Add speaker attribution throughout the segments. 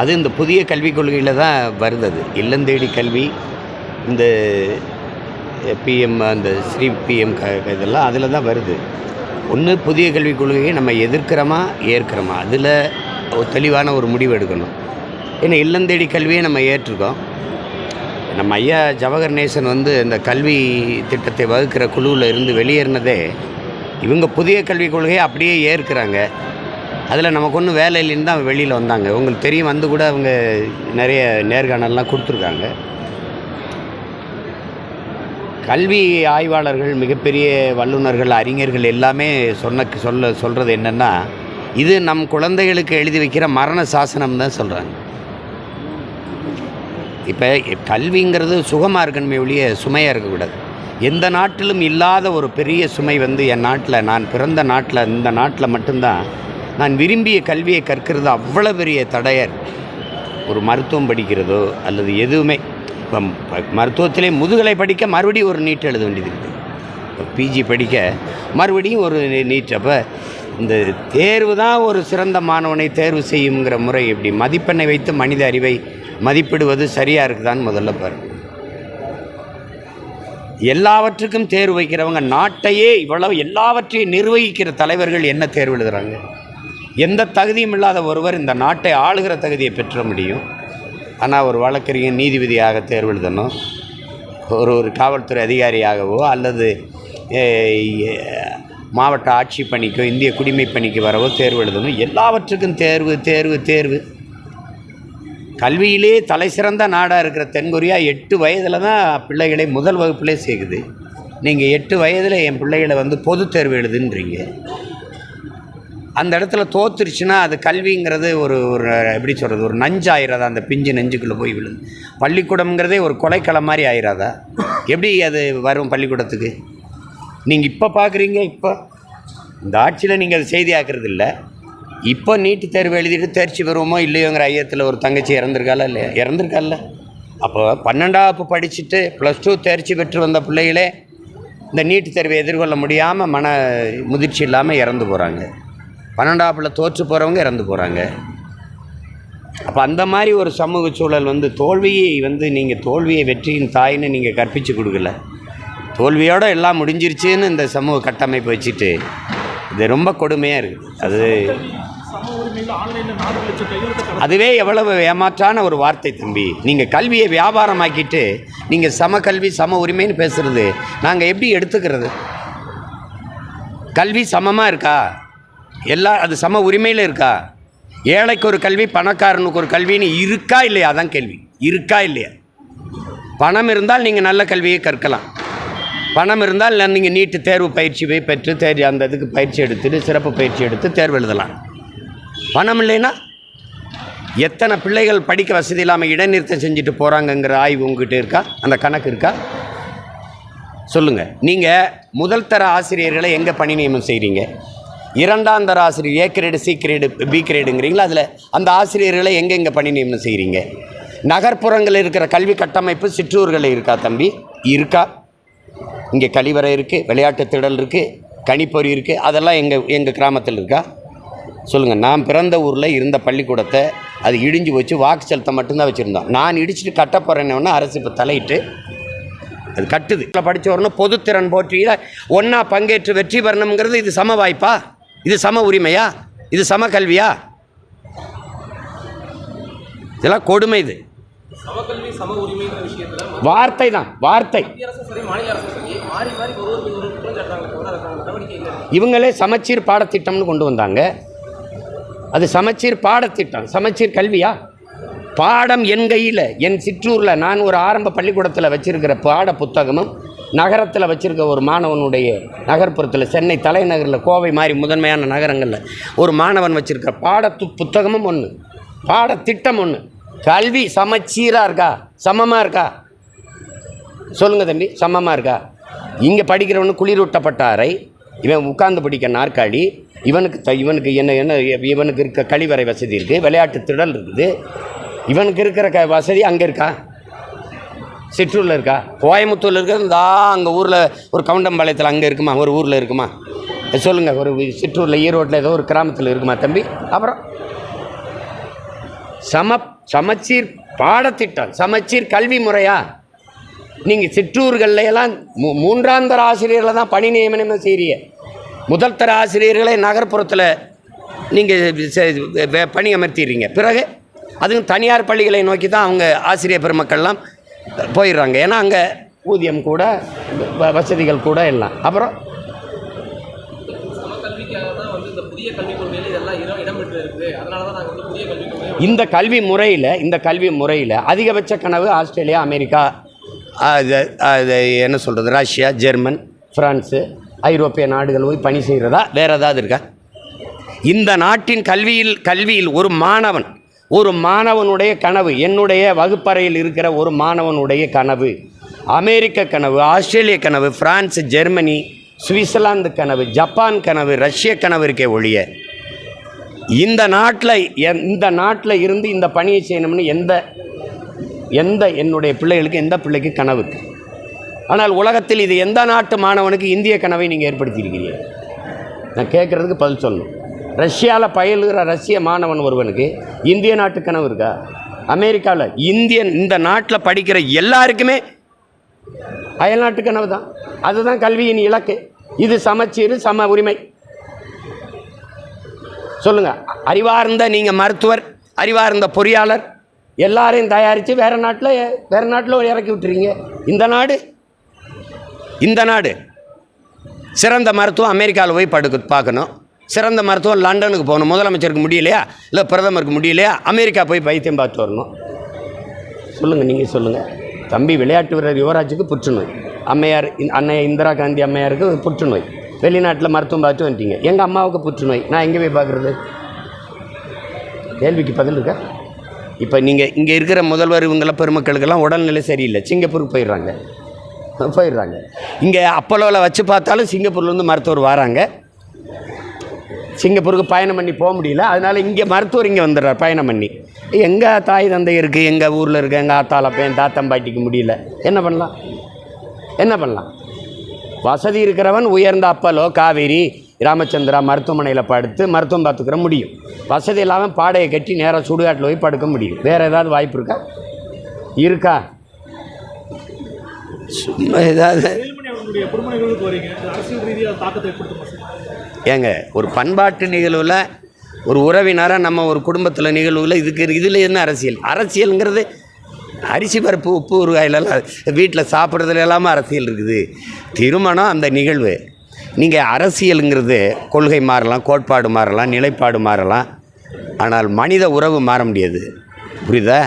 Speaker 1: அது இந்த புதிய கல்விக் கொள்கையில் தான் வருந்தது இல்லந்தேடி கல்வி இந்த பிஎம் அந்த ஸ்ரீ பிஎம் க இதெல்லாம் அதில் தான் வருது ஒன்று புதிய கல்விக் கொள்கையை நம்ம எதிர்க்கிறோமா ஏற்கிறோமா அதில் ஒரு தெளிவான ஒரு முடிவு எடுக்கணும் ஏன்னா இல்லந்தேடி கல்வியை நம்ம ஏற்றிருக்கோம் நம்ம ஐயா ஜவஹர் நேசன் வந்து இந்த கல்வி திட்டத்தை வகுக்கிற குழுவில் இருந்து வெளியேறினதே இவங்க புதிய கல்விக் கொள்கையை அப்படியே ஏற்கிறாங்க அதில் நமக்கு ஒன்றும் வேலை இல்லைன்னு தான் வெளியில் வந்தாங்க உங்களுக்கு தெரியும் வந்து கூட அவங்க நிறைய நேர்காணல்லாம் கொடுத்துருக்காங்க கல்வி ஆய்வாளர்கள் மிகப்பெரிய வல்லுநர்கள் அறிஞர்கள் எல்லாமே சொன்ன சொல்ல சொல்கிறது என்னென்னா இது நம் குழந்தைகளுக்கு எழுதி வைக்கிற மரண சாசனம் தான் சொல்கிறாங்க இப்போ கல்விங்கிறது சுகமாக இருக்கணுமே ஒழிய சுமையாக இருக்கக்கூடாது எந்த நாட்டிலும் இல்லாத ஒரு பெரிய சுமை வந்து என் நாட்டில் நான் பிறந்த நாட்டில் இந்த நாட்டில் மட்டும்தான் நான் விரும்பிய கல்வியை கற்கிறது அவ்வளோ பெரிய தடையர் ஒரு மருத்துவம் படிக்கிறதோ அல்லது எதுவுமே இப்போ மருத்துவத்திலே முதுகலை படிக்க மறுபடியும் ஒரு நீட் எழுத வேண்டியது இருக்குது பிஜி படிக்க மறுபடியும் ஒரு நீட் அப்போ இந்த தேர்வு தான் ஒரு சிறந்த மாணவனை தேர்வு செய்யுங்கிற முறை இப்படி மதிப்பெண்ணை வைத்து மனித அறிவை மதிப்பிடுவது சரியாக இருக்குதான்னு முதல்ல பாரு எல்லாவற்றுக்கும் தேர்வு வைக்கிறவங்க நாட்டையே இவ்வளவு எல்லாவற்றையும் நிர்வகிக்கிற தலைவர்கள் என்ன தேர்வு எழுதுகிறாங்க எந்த தகுதியும் இல்லாத ஒருவர் இந்த நாட்டை ஆளுகிற தகுதியை பெற்ற முடியும் ஆனால் ஒரு வழக்கறிஞர் நீதிபதியாக தேர்வு எழுதணும் ஒரு ஒரு காவல்துறை அதிகாரியாகவோ அல்லது மாவட்ட ஆட்சி பணிக்கோ இந்திய குடிமை பணிக்கு வரவோ தேர்வு எழுதணும் எல்லாவற்றுக்கும் தேர்வு தேர்வு தேர்வு கல்வியிலே தலை சிறந்த நாடாக இருக்கிற தென்கொரியா எட்டு வயதில் தான் பிள்ளைகளை முதல் வகுப்பிலே சேர்க்குது நீங்கள் எட்டு வயதில் என் பிள்ளைகளை வந்து பொது தேர்வு எழுதுன்றீங்க அந்த இடத்துல தோத்துருச்சுன்னா அது கல்விங்கிறது ஒரு ஒரு எப்படி சொல்கிறது ஒரு நஞ்சாயிராதா அந்த பிஞ்சு நெஞ்சுக்குள்ளே போய் விழுது பள்ளிக்கூடம்ங்கிறதே ஒரு கொலைக்களை மாதிரி ஆயிராதா எப்படி அது வரும் பள்ளிக்கூடத்துக்கு நீங்கள் இப்போ பார்க்குறீங்க இப்போ இந்த ஆட்சியில் நீங்கள் அது செய்தி ஆக்குறது இல்லை இப்போ நீட்டு தேர்வு எழுதிட்டு தேர்ச்சி வருவோமோ இல்லையோங்கிற ஐயத்தில் ஒரு தங்கச்சி இறந்துருக்கால இல்லையா இறந்துருக்கால அப்போ பன்னெண்டாவது படிச்சுட்டு ப்ளஸ் டூ தேர்ச்சி பெற்று வந்த பிள்ளைகளே இந்த நீட்டு தேர்வை எதிர்கொள்ள முடியாமல் மன முதிர்ச்சி இல்லாமல் இறந்து போகிறாங்க பன்னெண்டாப்பில் தோற்று போகிறவங்க இறந்து போகிறாங்க அப்போ அந்த மாதிரி ஒரு சமூக சூழல் வந்து தோல்வியை வந்து நீங்கள் தோல்வியை வெற்றியின் தாயின்னு நீங்கள் கற்பித்து கொடுக்கல தோல்வியோடு எல்லாம் முடிஞ்சிருச்சுன்னு இந்த சமூக கட்டமைப்பு வச்சுட்டு இது ரொம்ப கொடுமையாக இருக்குது அது அதுவே எவ்வளவு ஏமாற்றான ஒரு வார்த்தை தம்பி நீங்கள் கல்வியை வியாபாரமாக்கிட்டு நீங்கள் சம கல்வி சம உரிமைன்னு பேசுகிறது நாங்கள் எப்படி எடுத்துக்கிறது கல்வி சமமாக இருக்கா எல்லா அது சம உரிமையில் இருக்கா ஏழைக்கு ஒரு கல்வி பணக்காரனுக்கு ஒரு கல்வின்னு இருக்கா இல்லையா அதான் கேள்வி இருக்கா இல்லையா பணம் இருந்தால் நீங்கள் நல்ல கல்வியை கற்கலாம் பணம் இருந்தால் நீங்கள் நீட்டு தேர்வு பயிற்சி போய் பெற்று தேர்வு அந்த இதுக்கு பயிற்சி எடுத்துட்டு சிறப்பு பயிற்சி எடுத்து தேர்வு எழுதலாம் பணம் இல்லைன்னா எத்தனை பிள்ளைகள் படிக்க வசதி இல்லாமல் இடைநிறுத்தம் செஞ்சுட்டு போகிறாங்கங்கிற ஆய்வு உங்ககிட்ட இருக்கா அந்த கணக்கு இருக்கா சொல்லுங்கள் நீங்கள் முதல் தர ஆசிரியர்களை எங்கே பணி நியமனம் செய்கிறீங்க இரண்டாம் தர ஆசிரியர் A grade C grade B கிரேடுங்கிறீங்களா அதில் அந்த ஆசிரியர்களை எங்கே எங்கே பணி நியமனம் செய்கிறீங்க நகர்ப்புறங்களில் இருக்கிற கல்வி கட்டமைப்பு சிற்றூர்களில் இருக்கா தம்பி இருக்கா இங்கே கழிவறை இருக்குது விளையாட்டு திடல் இருக்குது கணிப்பொறி இருக்குது அதெல்லாம் எங்கள் எங்கள் கிராமத்தில் இருக்கா சொல்லுங்கள் நான் பிறந்த ஊரில் இருந்த பள்ளிக்கூடத்தை அது இடிஞ்சு வச்சு வாக்கு செலுத்த மட்டும்தான் வச்சுருந்தோம் நான் இடிச்சிட்டு கட்ட போகிறேன்னொன்னே அரசு இப்போ தலையிட்டு அது கட்டுது படித்த உடனே பொதுத்திறன் போட்டியில் ஒன்றா பங்கேற்று வெற்றி பெறணுங்கிறது இது சம வாய்ப்பா இது சம உரிமையா இது சம கல்வியா இதெல்லாம் கொடுமை இது வார்த்தை தான் வார்த்தை இவங்களே சமச்சீர் பாடத்திட்டம்னு கொண்டு வந்தாங்க அது சமச்சீர் பாடத்திட்டம் சமச்சீர் கல்வியா பாடம் என் கையில் என் சிற்றூரில் நான் ஒரு ஆரம்ப பள்ளிக்கூடத்தில் வச்சுருக்கிற பாட புத்தகமும் நகரத்தில் வச்சுருக்க ஒரு மாணவனுடைய நகர்ப்புறத்தில் சென்னை தலைநகரில் கோவை மாதிரி முதன்மையான நகரங்களில் ஒரு மாணவன் வச்சுருக்க பாடத்து புத்தகமும் ஒன்று பாடத்திட்டம் ஒன்று கல்வி சமச்சீராக இருக்கா சமமாக இருக்கா சொல்லுங்கள் தம்பி சமமாக இருக்கா இங்கே படிக்கிறவனு குளிரூட்டப்பட்டாரை இவன் உட்கார்ந்து படிக்க நாற்காலி இவனுக்கு த இவனுக்கு என்ன என்ன இவனுக்கு இருக்க கழிவறை வசதி இருக்குது விளையாட்டு திடல் இருக்குது இவனுக்கு இருக்கிற க வசதி அங்கே இருக்கா சிற்றூரில் இருக்கா கோயம்புத்தூரில் இருக்கிறது இந்தா அங்கே ஊரில் ஒரு கவுண்டம்பாளையத்தில் அங்கே இருக்குமா ஒரு ஊரில் இருக்குமா சொல்லுங்கள் ஒரு சிற்றூரில் ஈரோட்டில் ஏதோ ஒரு கிராமத்தில் இருக்குமா தம்பி அப்புறம் சம சமச்சீர் பாடத்திட்டம் சமச்சீர் கல்வி முறையா நீங்கள் சிற்றூர்களில் எல்லாம் மூ மூன்றாம் தர ஆசிரியர்களை தான் பணி நியமனம் செய்கிறிய முதல் தர ஆசிரியர்களை நகர்ப்புறத்தில் நீங்கள் பணி அமர்த்திடுறீங்க பிறகு அதுவும் தனியார் பள்ளிகளை நோக்கி தான் அவங்க ஆசிரியர் பெருமக்கள்லாம் போயிடுறாங்க ஏன்னா அங்கே ஊதியம் கூட வசதிகள் கூட எல்லாம் அப்புறம் இந்த கல்வி முறையில் இந்த கல்வி முறையில் அதிகபட்ச கனவு ஆஸ்திரேலியா அமெரிக்கா அது என்ன சொல்கிறது ரஷ்யா ஜெர்மன் ஃப்ரான்ஸு ஐரோப்பிய நாடுகள் போய் பணி செய்கிறதா வேறு ஏதாவது இருக்கா இந்த நாட்டின் கல்வியில் கல்வியில் ஒரு மாணவன் ஒரு மாணவனுடைய கனவு என்னுடைய வகுப்பறையில் இருக்கிற ஒரு மாணவனுடைய கனவு அமெரிக்க கனவு ஆஸ்திரேலிய கனவு ஃப்ரான்ஸ் ஜெர்மனி சுவிட்சர்லாந்து கனவு ஜப்பான் கனவு ரஷ்ய கனவு இருக்கே ஒழிய இந்த நாட்டில் இந்த நாட்டில் இருந்து இந்த பணியை செய்யணும்னு எந்த எந்த என்னுடைய பிள்ளைகளுக்கு எந்த பிள்ளைக்கு கனவு ஆனால் உலகத்தில் இது எந்த நாட்டு மாணவனுக்கு இந்திய கனவை நீங்கள் ஏற்படுத்தியிருக்கிறீங்க நான் கேட்குறதுக்கு பதில் சொல்லணும் ரஷ்யாவில் பயிலுகிற ரஷ்ய மாணவன் ஒருவனுக்கு இந்திய நாட்டு கனவு இருக்கா அமெரிக்காவில் இந்திய இந்த நாட்டில் படிக்கிற எல்லாருக்குமே அயல்நாட்டு கனவு தான் அதுதான் கல்வியின் இலக்கு இது சமச்சீர் சம உரிமை சொல்லுங்கள் அறிவார்ந்த நீங்கள் மருத்துவர் அறிவார்ந்த பொறியாளர் எல்லாரையும் தயாரித்து வேறு நாட்டில் வேறு நாட்டில் இறக்கி விட்டுறீங்க இந்த நாடு இந்த நாடு சிறந்த மருத்துவம் அமெரிக்காவில் போய் படுக்க பார்க்கணும் சிறந்த மருத்துவம் லண்டனுக்கு போகணும் முதலமைச்சருக்கு முடியலையா இல்லை பிரதமருக்கு முடியலையா அமெரிக்கா போய் பைத்தியம் பார்த்து வரணும் சொல்லுங்கள் நீங்கள் சொல்லுங்கள் தம்பி விளையாட்டு வீரர் யுவராஜுக்கு புற்றுநோய் அம்மையார் அன்னை இந்திரா காந்தி அம்மையாருக்கு புற்றுநோய் வெளிநாட்டில் மருத்துவம் பார்த்து வந்துட்டீங்க எங்கள் அம்மாவுக்கு புற்றுநோய் நான் எங்கே போய் பார்க்குறது கேள்விக்கு பதில் இருக்கா இப்போ நீங்கள் இங்கே இருக்கிற முதல்வர் இவங்கள பெருமக்களுக்கெல்லாம் உடல்நிலை சரியில்லை சிங்கப்பூருக்கு போயிடுறாங்க போயிடுறாங்க இங்கே அப்பலோவில் வச்சு பார்த்தாலும் சிங்கப்பூர்லேருந்து மருத்துவர் வராங்க சிங்கப்பூருக்கு பயணம் பண்ணி போக முடியல அதனால் இங்கே மருத்துவர் இங்கே வந்துடுறார் பயணம் பண்ணி எங்கள் தாய் தந்தை இருக்குது எங்கள் ஊரில் இருக்குது எங்கள் அப்போ பையன் தாத்தம் பாட்டிக்கு முடியல என்ன பண்ணலாம் என்ன பண்ணலாம் வசதி இருக்கிறவன் உயர்ந்த அப்பலோ காவேரி ராமச்சந்திரா மருத்துவமனையில் படுத்து மருத்துவம் பார்த்துக்கிற முடியும் வசதி இல்லாமல் பாடையை கட்டி நேராக சுடுகாட்டில் போய் படுக்க முடியும் வேறு ஏதாவது வாய்ப்பு இருக்கா இருக்கா சும்மா ஏதாவது ஏங்க ஒரு பண்பாட்டு நிகழ்வில் ஒரு உறவினராக நம்ம ஒரு குடும்பத்தில் நிகழ்வில் இதுக்கு இதில் என்ன அரசியல் அரசியலுங்கிறது அரிசி பருப்பு உப்பு ஊறுகாயிலெல்லாம் வீட்டில் சாப்பிட்றதுல எல்லாமே அரசியல் இருக்குது திருமணம் அந்த நிகழ்வு நீங்கள் அரசியலுங்கிறது கொள்கை மாறலாம் கோட்பாடு மாறலாம் நிலைப்பாடு மாறலாம் ஆனால் மனித உறவு மாற முடியாது புரியுதா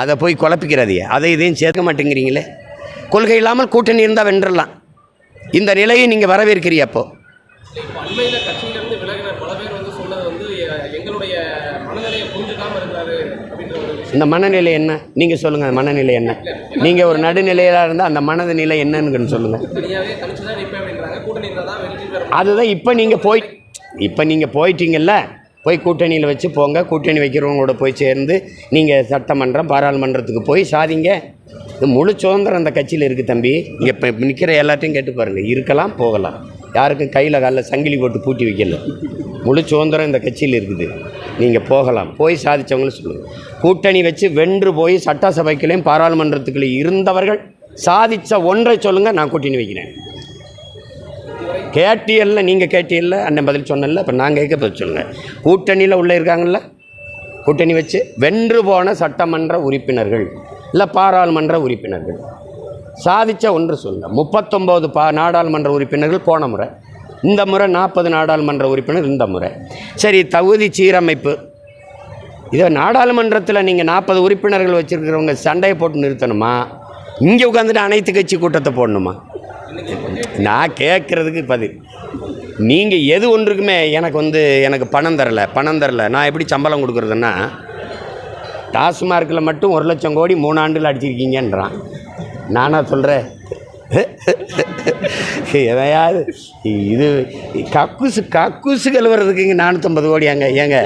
Speaker 1: அதை போய் குழப்பிக்கிறதையே அதை இதையும் சேர்க்க மாட்டேங்கிறீங்களே கொள்கை இல்லாமல் கூட்டணி இருந்தால் வென்றலாம் இந்த நிலையை நீங்கள் வரவேற்கிறீ அப்போது இப்போ அண்மையில் கட்சியிலேருந்து விலகினர் பல பேர் வந்து சொன்னது வந்து எங்களுடைய மனநிலையை புரிஞ்சுக்காம இருந்தாரு அப்படின்ற இந்த மனநிலை என்ன நீங்கள் சொல்லுங்கள் மனநிலை என்ன நீங்கள் ஒரு நடுநிலையா இருந்தால் அந்த மனது நிலை என்னன்னு சொல்லுங்கள் அதுதான் இப்போ நீங்கள் போய் இப்போ நீங்கள் போயிட்டீங்கல்ல போய் கூட்டணியில் வச்சு போங்க கூட்டணி வைக்கிறவங்களோட போய் சேர்ந்து நீங்கள் சட்டமன்றம் பாராளுமன்றத்துக்கு போய் சாதிங்க முழு சுதந்திரம் அந்த கட்சியில் இருக்குது தம்பி இங்கே இப்போ நிற்கிற எல்லாத்தையும் கேட்டு பாருங்கள் இருக்கலாம் போகலாம் யாருக்கும் கையில் காலில் சங்கிலி போட்டு பூட்டி வைக்கல முழு சுதந்திரம் இந்த கட்சியில் இருக்குது நீங்கள் போகலாம் போய் சாதித்தவங்களும் சொல்லுங்கள் கூட்டணி வச்சு வென்று போய் சட்டசபைக்குள்ளேயும் பாராளுமன்றத்துக்குள்ளேயும் இருந்தவர்கள் சாதித்த ஒன்றை சொல்லுங்கள் நான் கூட்டணி வைக்கிறேன் கேட்டியல்ல நீங்கள் கேட்டியல்ல அண்ணன் பதில் சொன்னல இப்போ நான் கேட்க பதில் சொல்லுங்கள் கூட்டணியில் உள்ளே இருக்காங்கள்ல கூட்டணி வச்சு வென்று போன சட்டமன்ற உறுப்பினர்கள் இல்லை பாராளுமன்ற உறுப்பினர்கள் சாதித்த ஒன்று சொல்ல முப்பத்தொம்போது பா நாடாளுமன்ற உறுப்பினர்கள் போன முறை இந்த முறை நாற்பது நாடாளுமன்ற உறுப்பினர் இந்த முறை சரி தகுதி சீரமைப்பு இதை நாடாளுமன்றத்தில் நீங்கள் நாற்பது உறுப்பினர்கள் வச்சுருக்கிறவங்க சண்டையை போட்டு நிறுத்தணுமா இங்கே உட்காந்துட்டு அனைத்து கட்சி கூட்டத்தை போடணுமா நான் கேட்குறதுக்கு பதில் நீங்கள் எது ஒன்றுக்குமே எனக்கு வந்து எனக்கு பணம் தரலை பணம் தரலை நான் எப்படி சம்பளம் கொடுக்குறதுன்னா டாஸ்மார்க்கில் மட்டும் ஒரு லட்சம் கோடி மூணாண்டில் அடிச்சிருக்கீங்கன்றான் நானா சொல்கிறேன் எதையாவது இது கக்குசு கக்குசு கழுவுறதுக்கு இங்கே நானூற்றம்பது கோடியாங்க ஏங்க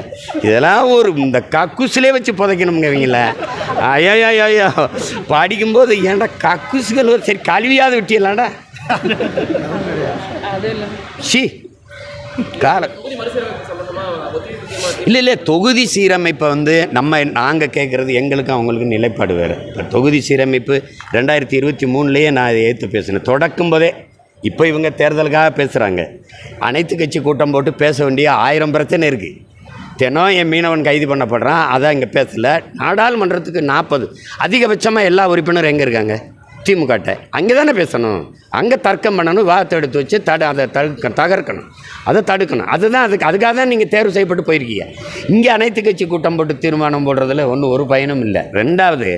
Speaker 1: இதெல்லாம் ஒரு இந்த கக்குசுலே வச்சு புதைக்கணுங்க இவங்கள ஐயோ ஐயோ படிக்கும்போது ஏன்டா கக்குசு கழுவுற சரி கழுவியாவது விட்டியலாம்டா ஷி கால இல்லை இல்லை தொகுதி சீரமைப்பை வந்து நம்ம நாங்கள் கேட்குறது எங்களுக்கும் அவங்களுக்கு நிலைப்பாடு வேறு இப்போ தொகுதி சீரமைப்பு ரெண்டாயிரத்தி இருபத்தி மூணுலேயே நான் இதை ஏற்று பேசினேன் தொடக்கும் போதே இப்போ இவங்க தேர்தலுக்காக பேசுகிறாங்க அனைத்து கட்சி கூட்டம் போட்டு பேச வேண்டிய ஆயிரம் பிரச்சனை இருக்குது தினம் என் மீனவன் கைது பண்ணப்படுறான் அதான் இங்கே பேசலை நாடாளுமன்றத்துக்கு நாற்பது அதிகபட்சமாக எல்லா உறுப்பினரும் எங்கே இருக்காங்க திமுகட்ட அங்கே தானே பேசணும் அங்கே தர்க்கம் பண்ணணும் வாதத்தை எடுத்து வச்சு தடு அதை தடுக்க தகர்க்கணும் அதை தடுக்கணும் அதுதான் அதுக்கு அதுக்காக தான் நீங்கள் தேர்வு செய்யப்பட்டு போயிருக்கீங்க இங்கே அனைத்து கட்சி கூட்டம் போட்டு தீர்மானம் போடுறதுல ஒன்றும் ஒரு பயனும் இல்லை ரெண்டாவது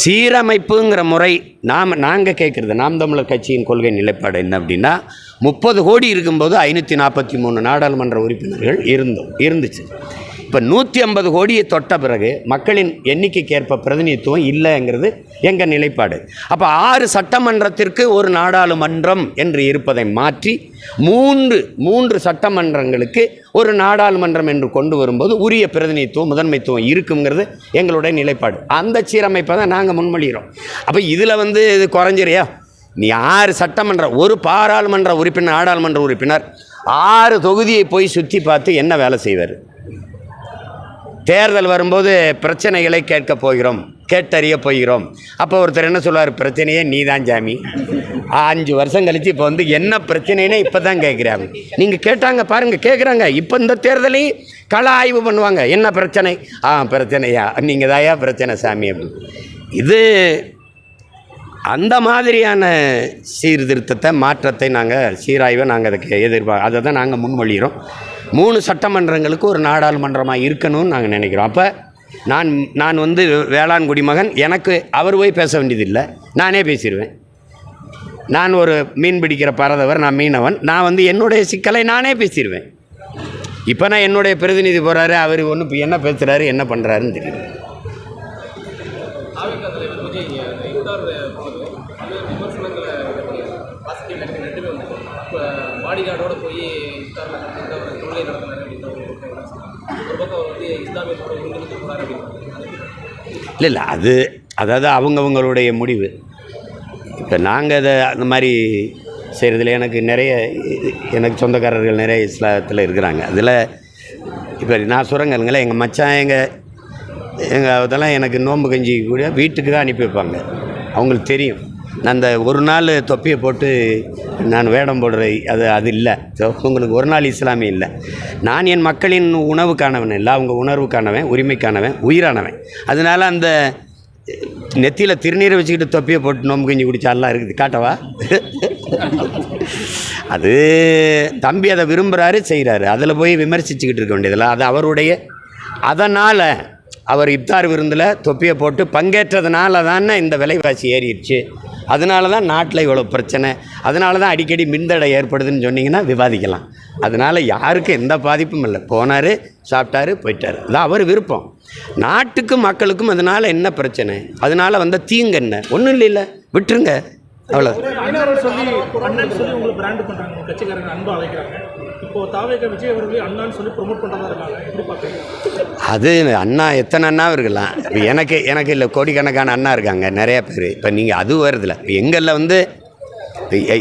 Speaker 1: சீரமைப்புங்கிற முறை நாம் நாங்கள் கேட்குறது நாம் தமிழர் கட்சியின் கொள்கை நிலைப்பாடு என்ன அப்படின்னா முப்பது கோடி இருக்கும்போது ஐநூற்றி நாற்பத்தி மூணு நாடாளுமன்ற உறுப்பினர்கள் இருந்தோம் இருந்துச்சு இப்போ நூற்றி ஐம்பது கோடியை தொட்ட பிறகு மக்களின் எண்ணிக்கைக்கேற்ப பிரதிநிதித்துவம் இல்லைங்கிறது எங்கள் நிலைப்பாடு அப்போ ஆறு சட்டமன்றத்திற்கு ஒரு நாடாளுமன்றம் என்று இருப்பதை மாற்றி மூன்று மூன்று சட்டமன்றங்களுக்கு ஒரு நாடாளுமன்றம் என்று கொண்டு வரும்போது உரிய பிரதிநிதித்துவம் முதன்மைத்துவம் இருக்குங்கிறது எங்களுடைய நிலைப்பாடு அந்த சீரமைப்பை தான் நாங்கள் முன்மொழிகிறோம் அப்போ இதில் வந்து இது குறைஞ்சிரியா நீ ஆறு சட்டமன்ற ஒரு பாராளுமன்ற உறுப்பினர் நாடாளுமன்ற உறுப்பினர் ஆறு தொகுதியை போய் சுற்றி பார்த்து என்ன வேலை செய்வார் தேர்தல் வரும்போது பிரச்சனைகளை கேட்க போகிறோம் கேட்டறிய போகிறோம் அப்போ ஒருத்தர் என்ன சொல்லுவார் பிரச்சனையே நீ தான் ஜாமி அஞ்சு வருஷம் கழித்து இப்போ வந்து என்ன பிரச்சனைனே இப்போ தான் கேட்குறாங்க நீங்கள் கேட்டாங்க பாருங்கள் கேட்குறாங்க இப்போ இந்த தேர்தலையும் கள ஆய்வு பண்ணுவாங்க என்ன பிரச்சனை ஆ பிரச்சனையா நீங்கள் தாயா பிரச்சனை சாமி அப்படின்னு இது அந்த மாதிரியான சீர்திருத்தத்தை மாற்றத்தை நாங்கள் சீராய்வை நாங்கள் அதுக்கு எதிர்பார்க்க அதை தான் நாங்கள் முன்மொழிகிறோம் மூணு சட்டமன்றங்களுக்கு ஒரு நாடாளுமன்றமாக இருக்கணும்னு நாங்கள் நினைக்கிறோம் அப்போ நான் நான் வந்து வேளாண் குடிமகன் எனக்கு அவர் போய் பேச வேண்டியதில்லை நானே பேசிடுவேன் நான் ஒரு மீன் பிடிக்கிற பறதவர் நான் மீனவன் நான் வந்து என்னுடைய சிக்கலை நானே பேசிடுவேன் இப்போ நான் என்னுடைய பிரதிநிதி போகிறாரு அவர் ஒன்று என்ன பேசுகிறாரு என்ன பண்ணுறாருன்னு தெரியும் இல்லை இல்லை அது அதாவது அவங்கவுங்களுடைய முடிவு இப்போ நாங்கள் இதை அந்த மாதிரி செய்கிறதுல எனக்கு நிறைய எனக்கு சொந்தக்காரர்கள் நிறைய இஸ்லாத்தில் இருக்கிறாங்க அதில் இப்போ நான் சுரங்கங்களே எங்கள் மச்சான் எங்கள் எங்கள் அதெல்லாம் எனக்கு நோன்பு கஞ்சி கூட வீட்டுக்கு தான் அனுப்பி வைப்பாங்க அவங்களுக்கு தெரியும் அந்த ஒரு நாள் தொப்பியை போட்டு நான் வேடம் போடுற அது அது இல்லை உங்களுக்கு ஒரு நாள் இஸ்லாமே இல்லை நான் என் மக்களின் உணவுக்கானவன் இல்லை அவங்க உணர்வுக்கானவன் உரிமைக்கானவன் உயிரானவன் அதனால் அந்த நெத்தியில் திருநீரை வச்சுக்கிட்டு தொப்பியை போட்டு நோம்பு கஞ்சி குடிச்சாலாம் இருக்குது காட்டவா அது தம்பி அதை விரும்புகிறாரு செய்கிறாரு அதில் போய் விமர்சிச்சுக்கிட்டு இருக்க வேண்டியதில்லை அது அவருடைய அதனால் அவர் இப்தார் விருந்தில் தொப்பியை போட்டு பங்கேற்றதுனால தானே இந்த விலைவாசி ஏறிடுச்சு அதனால தான் நாட்டில் இவ்வளோ பிரச்சனை அதனால தான் அடிக்கடி மின்தடை ஏற்படுதுன்னு சொன்னிங்கன்னா விவாதிக்கலாம் அதனால் யாருக்கும் எந்த பாதிப்பும் இல்லை போனார் சாப்பிட்டாரு போயிட்டார் அதான் அவர் விருப்பம் நாட்டுக்கும் மக்களுக்கும் அதனால் என்ன பிரச்சனை அதனால் வந்த தீங்கு என்ன ஒன்றும் இல்லைல்ல விட்டுருங்க அவ்வளோ அது அண்ணா எத்தனை அண்ணா இருக்கலாம் இப்போ எனக்கு எனக்கு இல்லை கோடிக்கணக்கான அண்ணா இருக்காங்க நிறையா பேர் இப்போ நீங்கள் அது வருதில்ல எங்களில் வந்து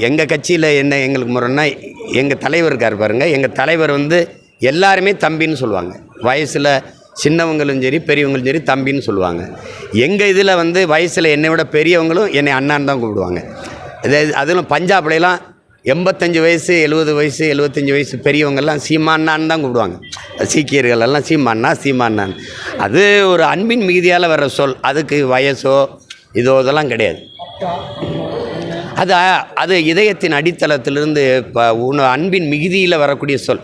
Speaker 1: எங்கள் கட்சியில் என்ன எங்களுக்கு முறைன்னா எங்கள் தலைவர் இருக்கார் பாருங்கள் எங்கள் தலைவர் வந்து எல்லாருமே தம்பின்னு சொல்லுவாங்க வயசில் சின்னவங்களும் சரி பெரியவங்களும் சரி தம்பின்னு சொல்லுவாங்க எங்கள் இதில் வந்து வயசில் என்னை விட பெரியவங்களும் என்னை அண்ணான்னு தான் கூப்பிடுவாங்க அதே அதிலும் பஞ்சாப்லாம் எண்பத்தஞ்சு வயசு எழுபது வயசு எழுபத்தஞ்சி வயசு பெரியவங்கள்லாம் சீமானான்னு தான் கூப்பிடுவாங்க சீக்கியர்கள் எல்லாம் சீமானா சீமானான் அது ஒரு அன்பின் மிகுதியால் வர்ற சொல் அதுக்கு வயசோ இதோ இதெல்லாம் கிடையாது அது அது இதயத்தின் அடித்தளத்திலிருந்து இப்போ உன் அன்பின் மிகுதியில் வரக்கூடிய சொல்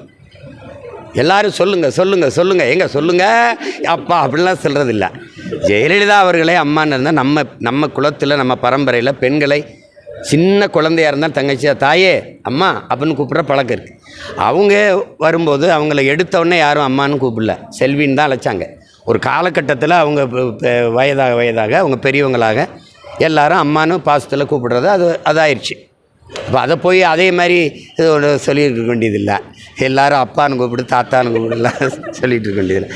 Speaker 1: எல்லாரும் சொல்லுங்கள் சொல்லுங்கள் சொல்லுங்கள் எங்கே சொல்லுங்கள் அப்பா அப்படிலாம் சொல்கிறதில்ல ஜெயலலிதா அவர்களே அம்மான்னு இருந்தால் நம்ம நம்ம குலத்தில் நம்ம பரம்பரையில் பெண்களை சின்ன குழந்தையாக இருந்தால் தங்கச்சியாக தாயே அம்மா அப்படின்னு கூப்பிட்ற பழக்கம் இருக்குது அவங்க வரும்போது அவங்கள எடுத்தவுடனே யாரும் அம்மான்னு கூப்பிடல செல்வின்னு தான் அழைச்சாங்க ஒரு காலகட்டத்தில் அவங்க வயதாக வயதாக அவங்க பெரியவங்களாக எல்லாரும் அம்மானு பாசத்தில் கூப்பிடுறது அது அதாயிருச்சு இப்போ அதை போய் அதே மாதிரி இது ஒன்று சொல்லிகிட்டு இருக்க வேண்டியதில்லை எல்லாரும் அப்பான்னு கூப்பிடு தாத்தான்னு கூப்பிடலாம் சொல்லிகிட்டு இருக்க வேண்டியதில்லை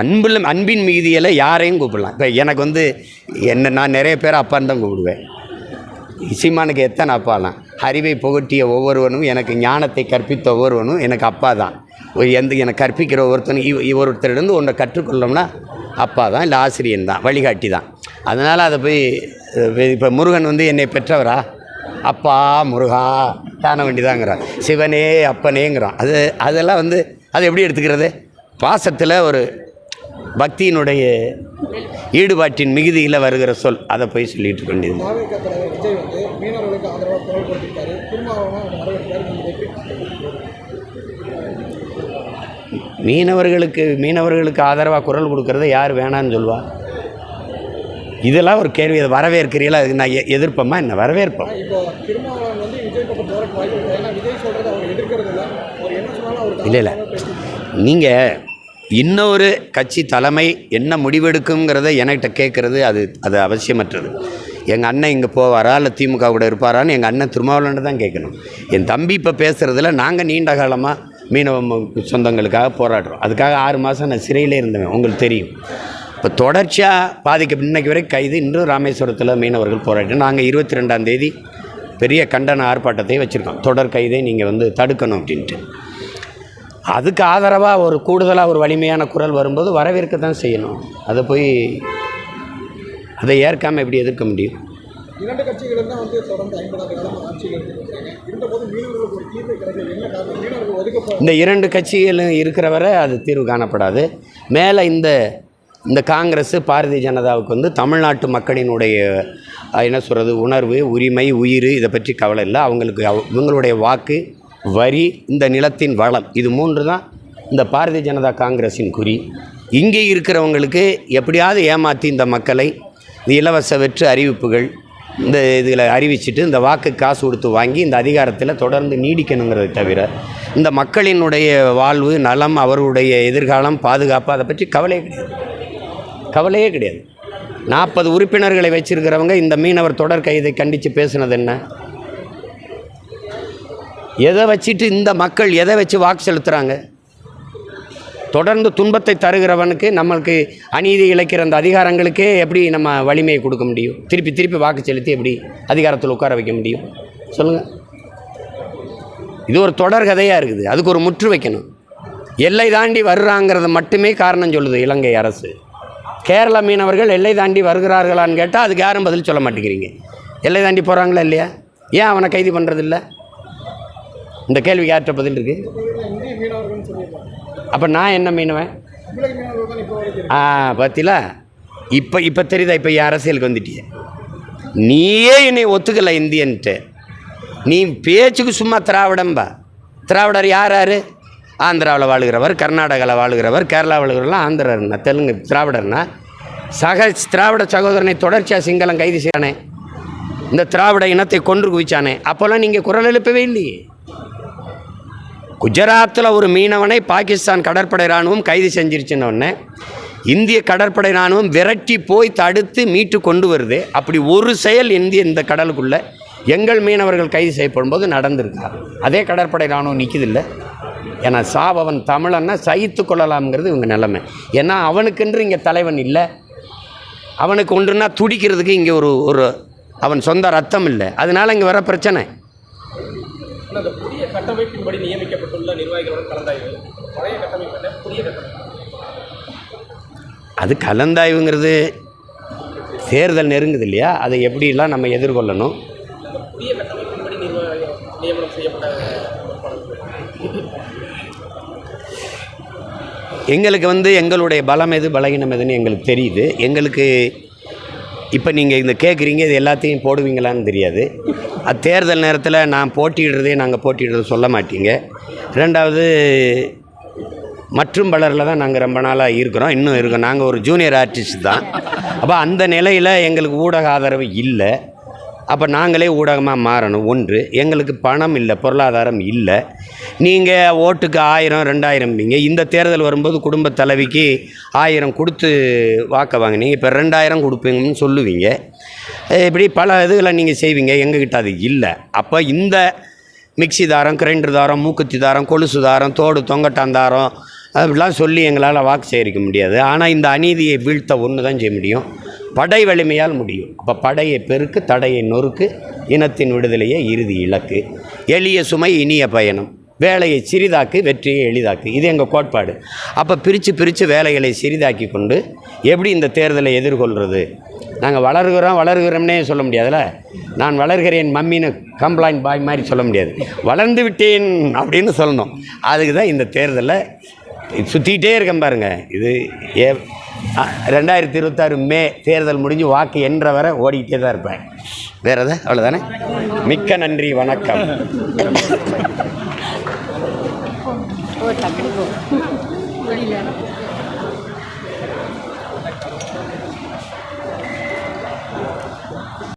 Speaker 1: அன்பில் அன்பின் மீதியில் யாரையும் கூப்பிடலாம் இப்போ எனக்கு வந்து என்ன நான் நிறைய பேர் அப்பான்னு தான் கூப்பிடுவேன் சீமானுக்கு எத்தனை அப்பா தான் அறிவை புகட்டிய ஒவ்வொருவனும் எனக்கு ஞானத்தை கற்பித்த ஒவ்வொருவனும் எனக்கு அப்பா தான் ஒரு எந்த எனக்கு கற்பிக்கிற ஒருத்தனும் இவ் ஒருத்தரிடந்து ஒன்றை கற்றுக்கொள்ளோம்னா அப்பா தான் இல்லை ஆசிரியன் தான் வழிகாட்டி தான் அதனால் அதை போய் இப்போ முருகன் வந்து என்னை பெற்றவரா அப்பா முருகா தான வேண்டிதாங்கிறான் சிவனே அப்பனேங்கிறான் அது அதெல்லாம் வந்து அதை எப்படி எடுத்துக்கிறது பாசத்தில் ஒரு பக்தியினுடைய ஈடுபாட்டின் மிகுதியில் வருகிற சொல் அதை போய் சொல்லிட்டு கொண்டது மீனவர்களுக்கு மீனவர்களுக்கு ஆதரவாக குரல் கொடுக்கறத யார் வேணான்னு சொல்வா இதெல்லாம் ஒரு கேள்வி அதை வரவேற்கிறீங்களா அதுக்கு நான் எதிர்ப்பமா என்ன வரவேற்போம் இல்லை இல்லை நீங்கள் இன்னொரு கட்சி தலைமை என்ன முடிவெடுக்குங்கிறத என்கிட்ட கேட்குறது அது அது அவசியமற்றது எங்கள் அண்ணன் இங்கே போவாரா இல்லை திமுக கூட இருப்பாரான்னு எங்கள் அண்ணன் திருமாவளன் தான் கேட்கணும் என் தம்பி இப்போ பேசுகிறதுல நாங்கள் நீண்ட காலமாக மீனவ சொந்தங்களுக்காக போராடுறோம் அதுக்காக ஆறு மாதம் நான் சிறையிலே இருந்தேன் உங்களுக்கு தெரியும் இப்போ தொடர்ச்சியாக பாதிக்க இன்னைக்கு வரை கைது இன்றும் ராமேஸ்வரத்தில் மீனவர்கள் போராட்டம் நாங்கள் இருபத்தி ரெண்டாம் தேதி பெரிய கண்டன ஆர்ப்பாட்டத்தை வச்சுருக்கோம் தொடர் கைதை நீங்கள் வந்து தடுக்கணும் அப்படின்ட்டு அதுக்கு ஆதரவாக ஒரு கூடுதலாக ஒரு வலிமையான குரல் வரும்போது வரவேற்க தான் செய்யணும் அதை போய் அதை ஏற்காமல் எப்படி எதிர்க்க முடியும் இந்த இரண்டு கட்சிகளும் இருக்கிற வரை அது தீர்வு காணப்படாது மேலே இந்த இந்த காங்கிரஸ் பாரதிய ஜனதாவுக்கு வந்து தமிழ்நாட்டு மக்களினுடைய என்ன சொல்கிறது உணர்வு உரிமை உயிர் இதை பற்றி கவலை இல்லை அவங்களுக்கு இவங்களுடைய வாக்கு வரி இந்த நிலத்தின் வளம் இது மூன்று தான் இந்த பாரதிய ஜனதா காங்கிரஸின் குறி இங்கே இருக்கிறவங்களுக்கு எப்படியாவது ஏமாற்றி இந்த மக்களை இந்த இலவச வெற்று அறிவிப்புகள் இந்த இதில் அறிவிச்சுட்டு இந்த வாக்கு காசு கொடுத்து வாங்கி இந்த அதிகாரத்தில் தொடர்ந்து நீடிக்கணுங்கிறத தவிர இந்த மக்களினுடைய வாழ்வு நலம் அவருடைய எதிர்காலம் பாதுகாப்பு அதை பற்றி கவலையே கிடையாது கவலையே கிடையாது நாற்பது உறுப்பினர்களை வச்சிருக்கிறவங்க இந்த மீனவர் தொடர் கைதை கண்டித்து பேசுனது என்ன எதை வச்சுட்டு இந்த மக்கள் எதை வச்சு வாக்கு செலுத்துகிறாங்க தொடர்ந்து துன்பத்தை தருகிறவனுக்கு நம்மளுக்கு அநீதி இழைக்கிற அந்த அதிகாரங்களுக்கே எப்படி நம்ம வலிமையை கொடுக்க முடியும் திருப்பி திருப்பி வாக்கு செலுத்தி எப்படி அதிகாரத்தில் உட்கார வைக்க முடியும் சொல்லுங்கள் இது ஒரு தொடர் கதையாக இருக்குது அதுக்கு ஒரு முற்று வைக்கணும் எல்லை தாண்டி வருகிறாங்கிறது மட்டுமே காரணம் சொல்லுது இலங்கை அரசு கேரள மீனவர்கள் எல்லை தாண்டி வருகிறார்களான்னு கேட்டால் அதுக்கு யாரும் பதில் சொல்ல மாட்டேங்கிறீங்க எல்லை தாண்டி போகிறாங்களா இல்லையா ஏன் அவனை கைது பண்ணுறதில்ல இந்த கேள்வி யார்கிட்ட பதில் இருக்கு அப்போ நான் என்ன மீனவன் ஆ பார்த்தீங்களா இப்போ இப்போ தெரியுதா இப்போ அரசியலுக்கு வந்துட்டிய நீயே என்னை ஒத்துக்கலை இந்தியன்ட்டு நீ பேச்சுக்கு சும்மா திராவிடம்பா திராவிடர் யார் யார் ஆந்திராவில் வாழுகிறவர் கர்நாடகாவில் வாழுகிறவர் கேரளா வாழுகிறவர்லாம் ஆந்திரர்னா தெலுங்கு திராவிடர்னா சக திராவிட சகோதரனை தொடர்ச்சியாக சிங்களம் கைது செய்யானே இந்த திராவிட இனத்தை கொன்று குவிச்சானே அப்போல்லாம் நீங்கள் குரல் எழுப்பவே இல்லையே குஜராத்தில் ஒரு மீனவனை பாகிஸ்தான் கடற்படை இராணுவம் கைது செஞ்சிருச்சுன்னு இந்திய கடற்படை இராணுவம் விரட்டி போய் தடுத்து மீட்டு கொண்டு வருது அப்படி ஒரு செயல் இந்திய இந்த கடலுக்குள்ளே எங்கள் மீனவர்கள் கைது செய்யப்படும் போது நடந்திருக்கா அதே கடற்படை இராணுவம் நிற்கிது இல்லை ஏன்னா சாப் அவன் தமிழன்னா சகித்து கொள்ளலாம்ங்கிறது இவங்க நிலைமை ஏன்னா அவனுக்கென்று இங்கே தலைவன் இல்லை அவனுக்கு ஒன்றுன்னா துடிக்கிறதுக்கு இங்கே ஒரு ஒரு அவன் சொந்த ரத்தம் இல்லை அதனால் இங்கே வர பிரச்சனை ஆனால் அந்த புதிய கட்டமைப்பின்படி நியமிக்கப்பட்டுள்ள நிர்வாகிகளுடன் கலந்தாய்வு பழைய கட்டமைப்பு புதிய கட்டமைப்பு அது கலந்தாய்வுங்கிறது தேர்தல் நெருங்குது இல்லையா அதை எப்படிலாம் நம்ம எதிர்கொள்ளணும் புதிய கட்டமைப்பின்படி நியமனம் செய்யப்பட்ட எங்களுக்கு வந்து எங்களுடைய பலம் எது பலகீனம் எதுன்னு எங்களுக்கு தெரியுது எங்களுக்கு இப்போ நீங்கள் இந்த கேட்குறீங்க இது எல்லாத்தையும் போடுவீங்களான்னு தெரியாது அது தேர்தல் நேரத்தில் நான் போட்டிடுறதே நாங்கள் போட்டிடுறது சொல்ல மாட்டீங்க ரெண்டாவது மற்றும் பலரில் தான் நாங்கள் ரொம்ப நாளாக இருக்கிறோம் இன்னும் இருக்கோம் நாங்கள் ஒரு ஜூனியர் ஆர்டிஸ்ட் தான் அப்போ அந்த நிலையில் எங்களுக்கு ஊடக ஆதரவு இல்லை அப்போ நாங்களே ஊடகமாக மாறணும் ஒன்று எங்களுக்கு பணம் இல்லை பொருளாதாரம் இல்லை நீங்கள் ஓட்டுக்கு ஆயிரம் ரெண்டாயிரம்பிங்க இந்த தேர்தல் வரும்போது குடும்ப தலைவிக்கு ஆயிரம் கொடுத்து வாக்க வாங்கினீங்க இப்போ ரெண்டாயிரம் கொடுப்பீங்கன்னு சொல்லுவீங்க இப்படி பல இதுகளை நீங்கள் செய்வீங்க எங்ககிட்ட அது இல்லை அப்போ இந்த மிக்சி தாரம் கிரைண்டர் தாரம் மூக்குத்தி தாரம் கொலுசு தாரம் தோடு தொங்கட்டாந்தாரம் அப்படிலாம் சொல்லி எங்களால் வாக்கு சேகரிக்க முடியாது ஆனால் இந்த அநீதியை வீழ்த்த ஒன்று தான் செய்ய முடியும் படை வலிமையால் முடியும் அப்போ படையை பெருக்கு தடையை நொறுக்கு இனத்தின் விடுதலையே இறுதி இலக்கு எளிய சுமை இனிய பயணம் வேலையை சிறிதாக்கு வெற்றியை எளிதாக்கு இது எங்கள் கோட்பாடு அப்போ பிரித்து பிரித்து வேலைகளை சிறிதாக்கி கொண்டு எப்படி இந்த தேர்தலை எதிர்கொள்கிறது நாங்கள் வளர்கிறோம் வளர்கிறோம்னே சொல்ல முடியாதுல்ல நான் வளர்கிறேன் மம்மின்னு கம்ப்ளைண்ட் பாய் மாதிரி சொல்ல முடியாது வளர்ந்து விட்டேன் அப்படின்னு சொல்லணும் அதுக்கு தான் இந்த தேர்தலை சுற்றிக்கிட்டே இருக்கேன் பாருங்கள் இது ஏ ரெண்டாயிரத்தி இருபத்தாறு மே தேர்தல் முடிஞ்சு வாக்கு என்ற வரை ஓடிக்கிட்டே தான் இருப்பேன் வேறு எதை அவ்வளோதானே மிக்க நன்றி வணக்கம்